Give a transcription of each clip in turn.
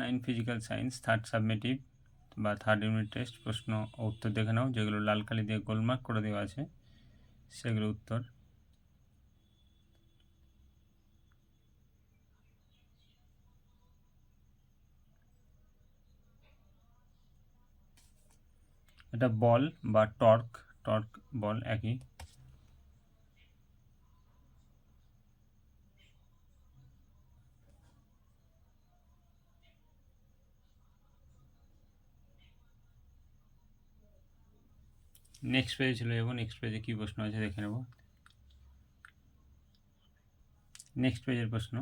Nine physical science third summative বা third unit test প্রশ্ন উত্তর দেখে নাও, যেগুলো লাল কালি দিয়ে গোলমার্ক করে দেওয়া আছে, সেগুলো উত্তর। এটা বল বা টর্ক টর্ক বল একই। নেক্সট পেজে চলে যাব নেক্সট পেজে কী প্রশ্ন আছে দেখে নেব। নেক্সট পেজের প্রশ্ন।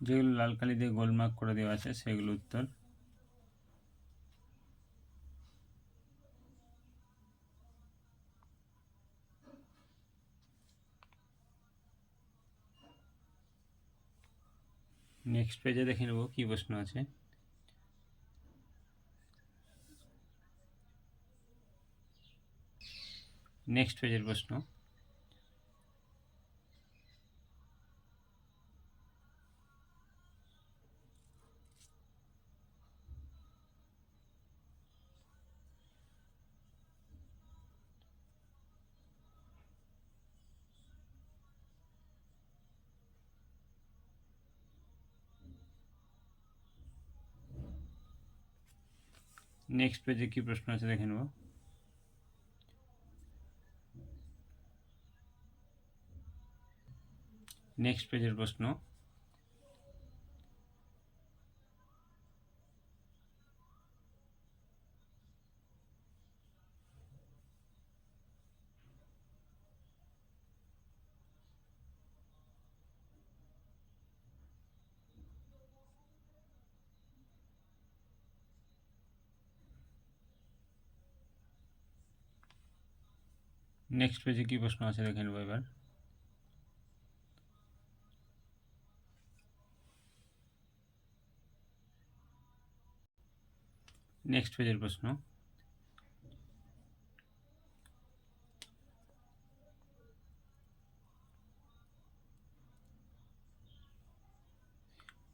যেগুলো লাল কালি দিয়ে গোলমার্ক করে দেওয়া আছে সেগুলো উত্তর। নেক্সট পেজে দেখে নেব কী প্রশ্ন আছে। নেক্সট পেজের প্রশ্ন। নেক্সট পেজে কী প্রশ্ন আছে দেখে নেব। নেক্সট পেজের প্রশ্ন। নেক্সট পেজে কী প্রশ্ন আছে দেখে নেব এবার। নেক্সট পেজের প্রশ্ন।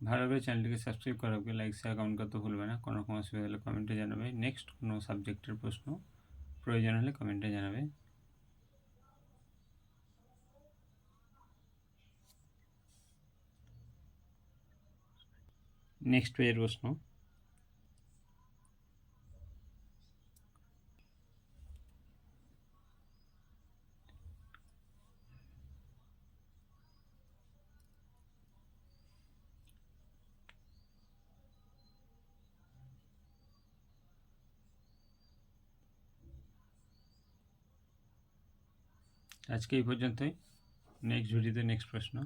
ভালো করে চ্যানেলটিকে সাবস্ক্রাইব করা হবে লাইক শেয়ার কমেন্ট করতে ভুলবে না। কোনো রকম অসুবিধা হলে কমেন্টে জানাবে। নেক্সট কোনো সাবজেক্টের প্রশ্ন প্রয়োজন হলে কমেন্টে জানাবে। নেক্সট পেজের প্রশ্ন। আজকে এই পর্যন্তই। নেক্সট ভিডিওতে নেক্সট প্রশ্ন।